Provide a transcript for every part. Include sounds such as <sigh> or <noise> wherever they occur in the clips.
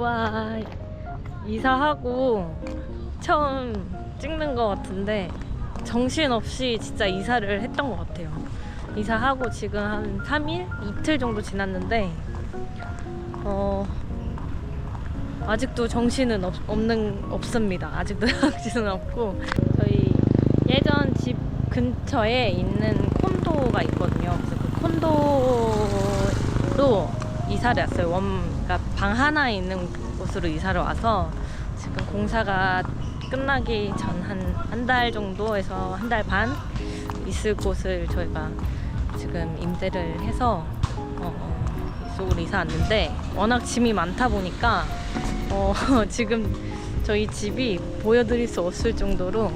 와 이사하고 처음 찍는 것 같은데 정신없이 진짜 이사를 했던 것 같아요. 이사하고 지금 한 3일? 이틀 정도 지났는데 어 아직도 정신은 없, 없는 없습니다. 아직도 <laughs> 정신은 없고 저희 예전 집 근처에 있는 콘도가 있거든요. 그래서 그 콘도로 이사를 왔어요. 원, 그러니까 방 하나 있는 곳으로 이사를 와서 지금 공사가 끝나기 전 한 한 달 정도에서 한 달 반 있을 곳을 저희가 지금 임대를 해서 어, 이쪽으로 이사 왔는데 워낙 짐이 많다 보니까 어, <laughs> 지금 저희 집이 보여드릴 수 없을 정도로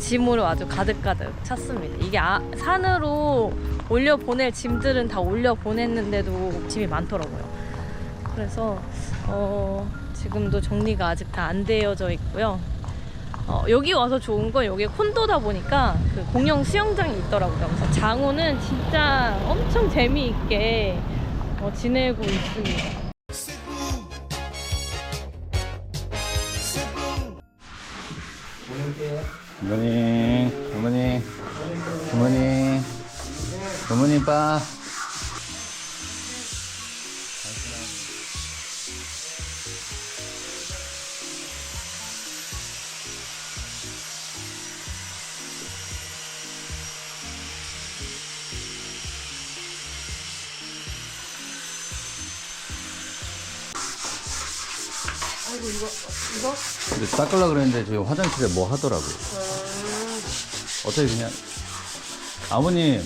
짐으로 아주 가득가득 찼습니다. 이게 아, 산으로 올려 보낼 짐들은 다 올려 보냈는데도 짐이 많더라고요. 그래서 어, 지금도 정리가 아직 다 안 되어져 있고요. 어, 여기 와서 좋은 건 여기 콘도다 보니까 그 공영 수영장이 있더라고요. 그래서 장호는 진짜 엄청 재미있게 어, 지내고 있습니다. 굿모닝, 굿모닝, 굿모닝, 굿모닝 빠. 근데 닦으려 그랬는데 지금 화장실에 뭐 하더라고. 어차피 그냥 아버님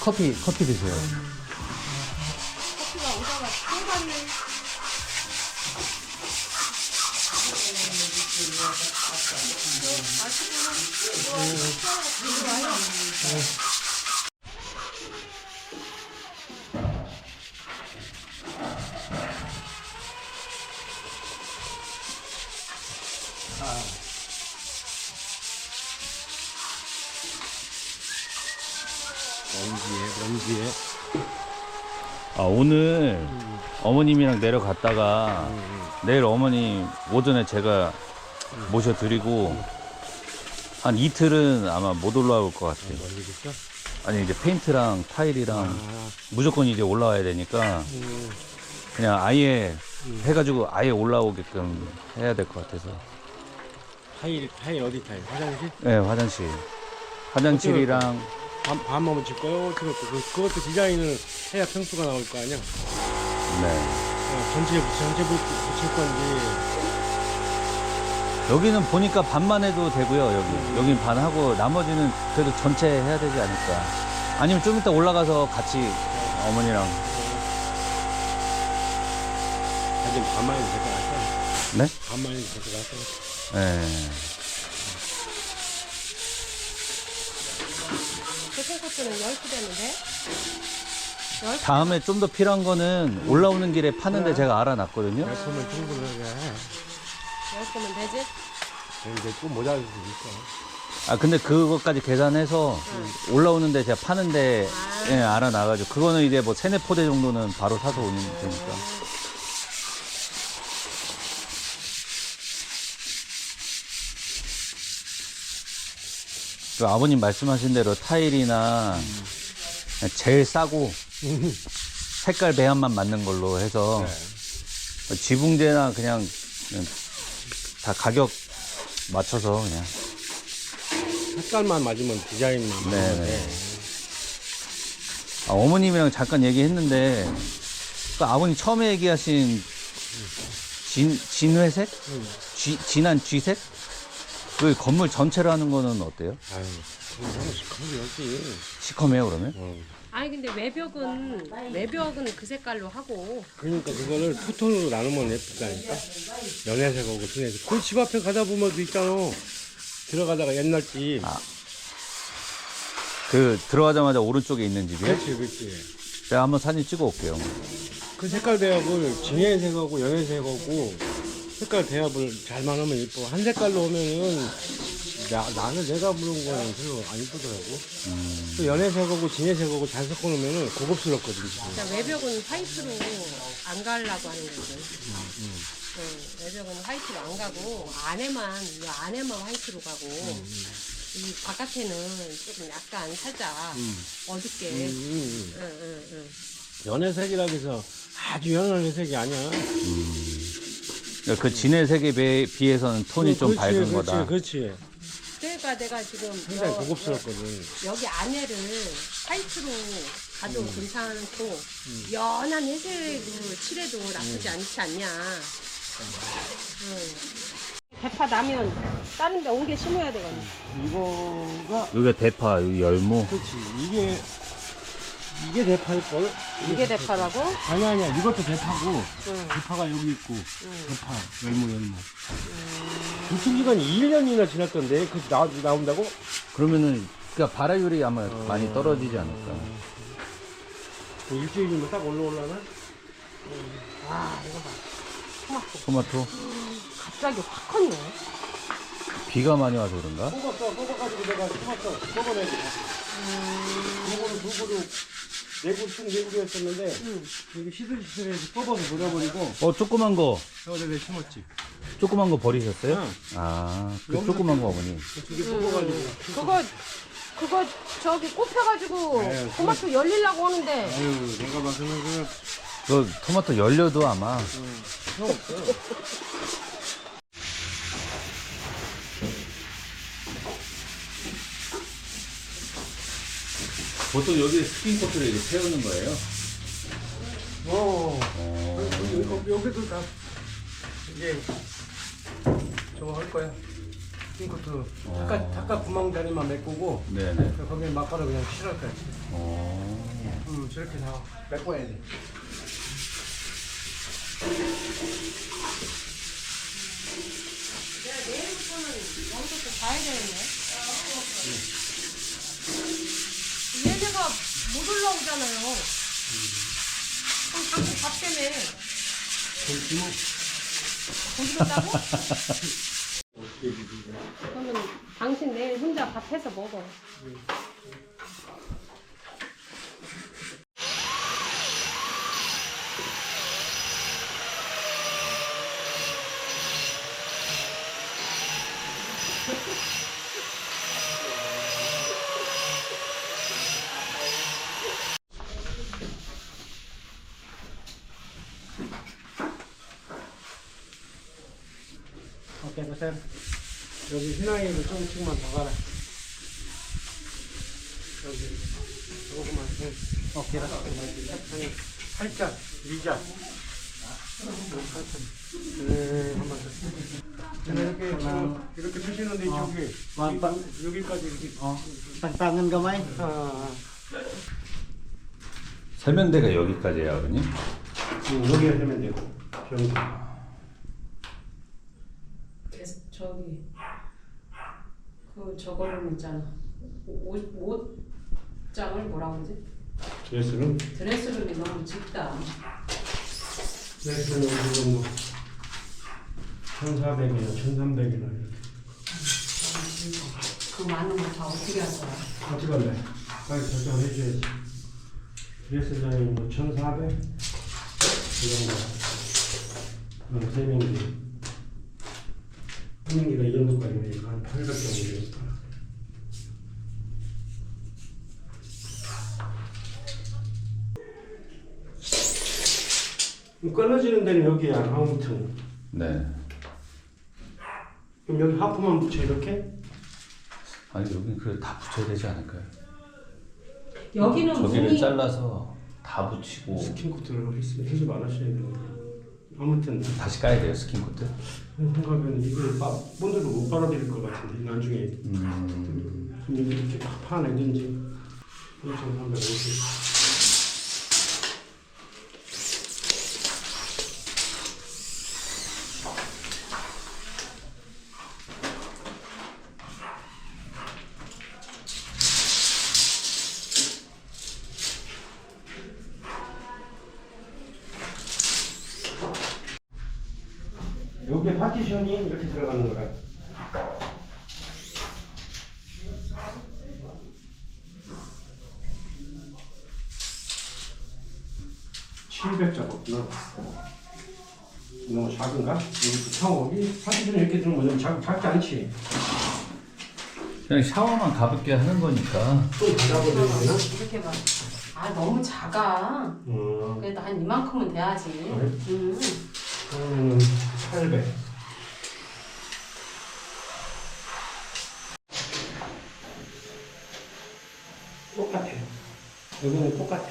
커피 커피 드세요. 먼지에 먼지에 아 오늘 어머님이랑 내려갔다가 내일 어머니 오전에 제가 모셔드리고 한 이틀은 아마 못 올라올 것 같아요. 멀리겠죠? 아니 이제 페인트랑 타일이랑 아, 무조건 이제 올라와야 되니까 음, 그냥 아예 해가지고 아예 올라오게끔 해야 될 것 같아서. 타일 타일 어디 타일? 화장실? 네 화장실. 화장실이랑 거요? 어떻게 할 거요? 그, 그것도 디자인을 해야 평수가 나올 거 아니야? 네. 어, 전체에 붙- 전체 붙- 붙일 건지 여기는 보니까 반만 해도 되고요, 여기. 여긴 반 하고 나머지는 그래도 전체 해야 되지 않을까. 아니면 좀 이따 올라가서 같이 어머니랑. 하여튼 밤만 해도 될 것 같아 네? 밤만 해도 될 것 같아 네. 교통코스는 10시 되는데? 다음에 좀 더 필요한 거는 올라오는 길에 파는데 제가 알아놨거든요. 충분하게 해 10시면 되지? 이제 또 모자랄 수도 있어 아, 근데 그것까지 계산해서 올라오는데 제가 파는데 예, 알아놔가지고 그거는 이제 뭐 세네 포대 정도는 바로 사서 오는 되니까. 아버님 말씀하신 대로 타일이나 제일 싸고 색깔 배합만 맞는 걸로 해서 지붕재나 그냥, 다 가격 맞춰서 그냥 색깔만 맞으면 디자인만 네네. 맞으면 돼. 아, 어머님이랑 잠깐 얘기했는데 그 아버님 처음에 얘기하신 진, 진회색? 쥐, 진한 쥐색? 그 건물 전체로 하는 거는 어때요? 아유 너무 시커멓게 열지. 시커매요 그러면? 어. 아니 근데 외벽은 외벽은 그 색깔로 하고. 그러니까 그거를 투톤으로 나누면 예쁘다니까. 연애색하고 진해색. 그집 앞에 가다 보면 또 있잖아. 들어가다가 옛날 집. 그 들어가자마자 오른쪽에 있는 집이요? 그렇지 그렇지. 제가 한번 사진 찍어 올게요. 그 색깔 배합을 진해색하고 연해색하고 색깔 배합을 잘만 하면 이뻐 한 색깔로 오면은 나, 나는 내가 부른 거는 별로 안 이쁘더라고 또 연해색하고 진해색하고 잘 섞어놓으면은 고급스럽거든 지금 그러니까 외벽은 화이트로 안 가려고 하는 거지. 응. 외벽은 화이트로 안 가고 안에만 이 안에만 화이트로 가고 이 바깥에는 조금 약간 살짝 어둡게. 응, 음, 응, 응. 연회색이라 해서 아주 연한 회색이 아니야. 그러니까 그 진의 색에 비- 비해서는 톤이 좀 어, 그렇지, 밝은 그렇지, 거다. 그렇지. 그러니까 내가 지금 굉장히 여- 고급스럽거든. 여기 안에를 화이트로 가도 음. 괜찮고 연한 회색으로 칠해도 나쁘지 않지 않냐. 응. 대파 나면 다른 데 옮겨 심어야 되거든. 이거가 여기가 대파, 여기 열무. 그렇지. 이게 이게 대파일 걸. 이게 대파라고? 아니 아니야. 이것도 대파고 응. 대파가 여기 있고 대파 열무 열무. 유통 기간이 1년이나 지났던데 그 나, 나온다고? 그러면은 그러니까 발화율이 아마 많이 떨어지지 않을까. 일주일이면 딱 올라올라나? 아, 이거 봐. 토마토 갑자기 확 컸네. 비가 많이 와서 그런가? 뽑았어. 뽑아가지고 내가 토마토 뽑아내지. 요거는 두 그루 네 그루 총네 그루 했었는데 여기 시들시들해서 뽑아서 버려버리고 어 조그만 거, 저거 내가 심었지. 조그만 거 버리셨어요? 응. 아, 그 조그만 거 어머니. 두개 뽑아가지고. 그거, 그거 저기 꼽혀가지고 네, 토마토 열리려고 하는데. 아유 내가 봐서는 그그 토마토 열려도 아마 소용없어. 보통 여기 스킨 코트를 이렇게 세우는 거예요? 어. 여기, 여기도 다 이제 저거 할 거야. 핑크트 닭가 닭가 구멍 다리만 메꾸고 네네. 거기에 막가루 그냥 칠할 거야. 어. 음 저렇게 다 메꿔야 돼. 내일부터는 여기서부터 가야 되겠네. 얘네가 못 올라오잖아요. 그럼 당신 밥 때문에 고기겠다고? <laughs> 그러면 당신 내일 혼자 밥 해서 먹어. 오케이, 쌤. 휘낭이도 조금씩만 더 가라. 여기 조금만 해. 오케이, 한 살짝 밀자. 네, 한번 더. 이렇게 이렇게 드시는데 저기 여기, 여기까지 이렇게 Tantangan gamay. 아, 아, 세면대가 여기까지예요, 아버님? 아. 여기에 하면 되고 여기. 저기 그 저거는 있잖아. 옷, 옷장을 뭐라 그러지? 드레스는 드레스룸이 너무 짙다. 드레스는 어느 정도 1,400이나 1,300이나 이렇게. 그 많은 거 다 어떻게 할 거야? 어떻게 할래? 빨리 결정해줘야지. 드레스장이 뭐 1,400? 이 정도. 그럼 세 명기. 한 명기가 이 정도까지 오니까 한 800 정도 되니까. 끊어지는 데는 여기야, 아무튼. 네. 그럼 여기 하프만 붙여, 이렇게? 아니 여기는 그래 다 붙여야 되지 않을까요? 여기는 저기를 문이 잘라서 다 붙이고 스킨 코트를 했- 해지 말았어야 되는데. 아무튼. 다시 까야 돼요 스킨 코트. 생각하면 이걸 빠, 본드로 못 빨아들일 것 같은데 나중에 음. 이렇게 딱 파내든지 3,350 여기 파티션이 이렇게 들어가는 거야. (700 잡았구나) 너무 작은가? 여기 샤워기? 사진은 이렇게 너무 작, 작지 않지? 그냥 샤워만 가볍게 하는 거니까. 좀 닫아버리나? 이렇게 봐. 아 너무 작아. 음, 그래도 한 이만큼은 돼야지. 그래? 음. 그러면은 800. 똑같아. 여기는 똑같아.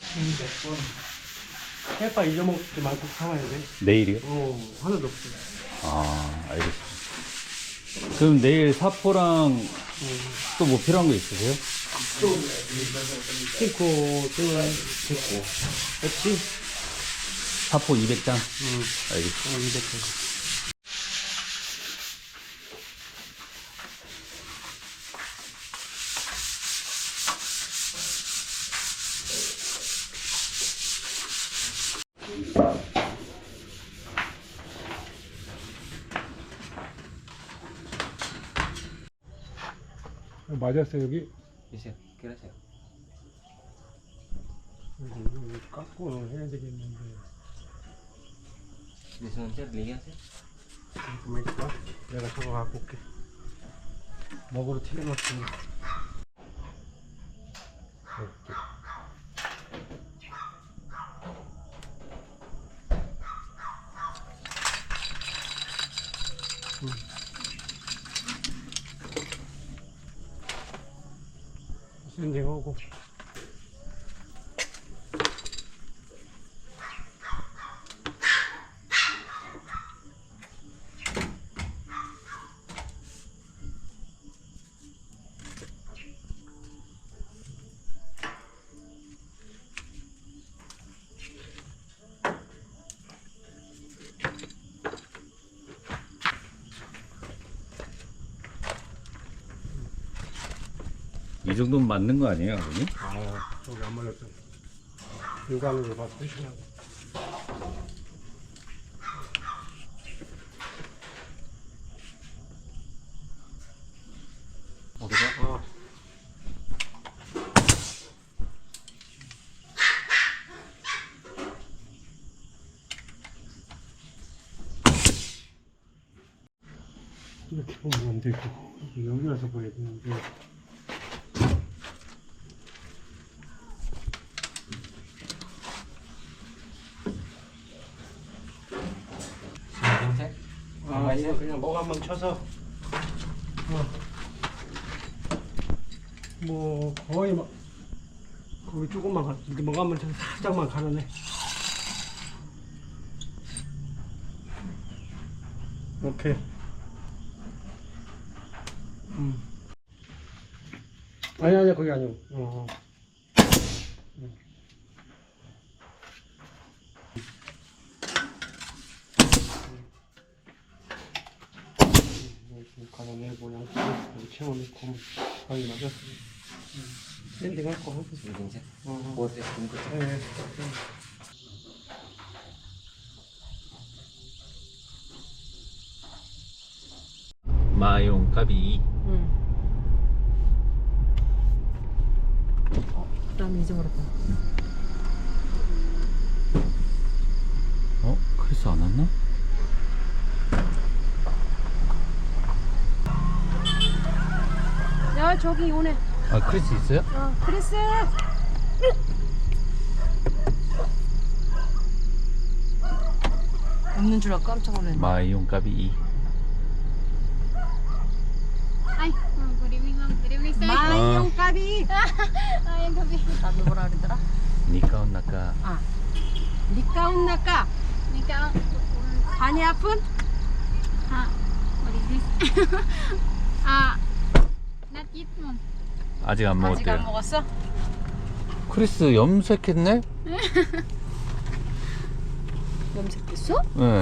100번. 해파 잊어먹지 말고 사와야 돼. 내일이요? 어, 하나도 없어. 아, 알겠습니다. 그럼 내일 사포랑 또 뭐 필요한 거 있으세요? 핑크 등은 됐고. 됐지? 사포 200장? 응. 알겠습니다. 어, 200개. 맞았어 여기? Saya. 여기, 여기 깎고 해야 되겠는데 Lihat sih. 잠깐만 있어 내가 저거 갖고 올게 먹으러 튀겨놨으니 이렇게. 음. 샌딩하고 이 정도면 맞는 거 아니에요, 아버님? 아, 저기 안 말렸잖아. 육안으로 봐서 표시하고. 어디가? 아. 이렇게 보면 안 되고 여기 와서 봐야 되는데 Sini cek. 아, 이거 그냥 목 한번 쳐서 어. 뭐 거의 막 거기 조금만 가, 이렇게 쳐서 살짝만 가르네 오케이 음. 아니 아니 그게 아니고 어. 음. 양쪽에 채워놓고 거의 맞았어 샌딩 할거 하고 cek. 어. Buat ya, bungkus. 네. 마용 까비. 응. 어, 그다음에 잊어버렸다. 어? 크리스 안 왔나? 야 저기 오네. 아, 크리스 있어요? 어 크리스. 없는 줄 알고 깜짝 놀랐네. 마용. Ay, oh, good evening, ma'am. Good evening, sir. 마이용 까비. Gabi. 나도 뭐라 그러더라? 니까운 나까. 리카운 나까. Ikaw, 반이 아픈? ha, what is this? Ah, ma'am. 아직 안 아직 안 먹었대요. 먹었어? 크리스 염색했네? <laughs> 염색됐어? 네.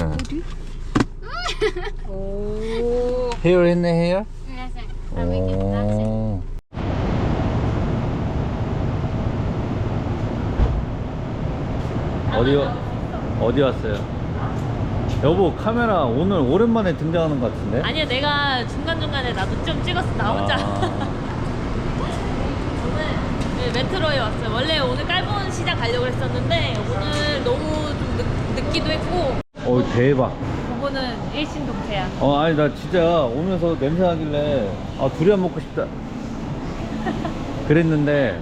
<laughs> 오. 헤어 했네, 헤어? Sir. 오. 어디 어디 왔어요? 여보 카메라 오늘 오랜만에 등장하는 것 같은데? 아니야 내가 중간 중간에 나도 좀 찍었어 나 혼자. 아, 오늘 네, 메트로에 왔어요. 원래 오늘 깔본 시장 가려고 했었는데 오늘 너무 좀 늦, 늦기도 했고 어 대박. 그거는 일신동체야. 어 아니 나 진짜 오면서 냄새 나길래 아 두리안 먹고 싶다. <laughs> 그랬는데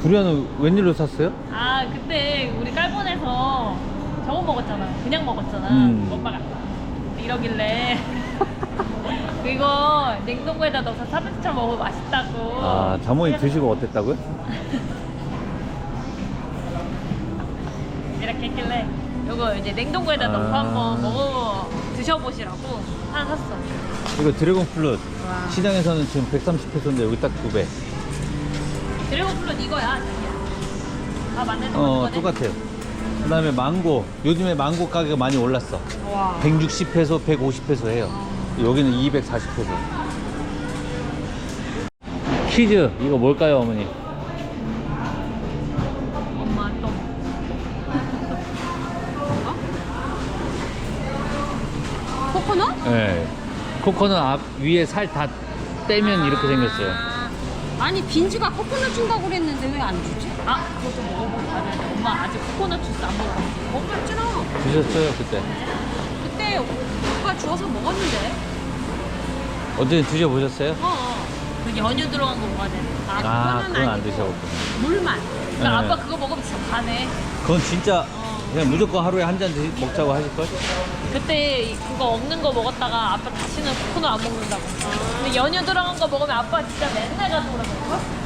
두리안은 웬일로 샀어요? 아 그때 우리 깔본에서 저거 먹었잖아. 그냥 먹었잖아. 음. 엄마가 이러길래 <laughs> 이거 냉동고에다 넣어서 사베스처럼 먹으면 맛있다고. 아 자모님 드시고 어땠다고요? <laughs> 이렇게 했길래 이거 이제 냉동고에다 넣고 아. 한번 먹어 드셔보시라고 하나 샀어. 이거 드래곤 플룻 와. 시장에서는 지금 130페소인데 여기 딱 두 배. 드래곤 플룻 이거야. 자기야. 아 맞네. 어 똑같아요. 그 다음에 망고 요즘에 망고 가격 많이 올랐어. 와. 160페소, 150페소 해요. 여기는 240페소. 퀴즈 이거 뭘까요 어머니? 엄마 또. 코코넛? 네. 코코넛 앞 위에 살 다 떼면 이렇게 생겼어요. 아, 아니 빈지가 코코넛 준다고 그랬는데 왜 안 주지? 아 그거 좀 먹어보고 가야 돼. 엄마 아직 코코넛 주스 안 먹어봤어. 먹었잖아. 드셨어요 그때? 그때 오빠 주워서 먹었는데. 어제 드셔보셨어요? 어, 어. 그 연유 들어간 거 먹어야 돼. 아, 아 그건 안 아니고 드셔봤구나. 물만. 그러니까 네. 아빠 그거 먹으면 진짜 가네. 그건 진짜 어. 그냥 무조건 하루에 한 잔 먹자고 하실걸? 그때 그거 없는 거 먹었다가 아빠 다시는 코코넛 안 먹는다고. 근데 연유 들어간 거 먹으면 아빠 진짜 맨날 가서 그러거든.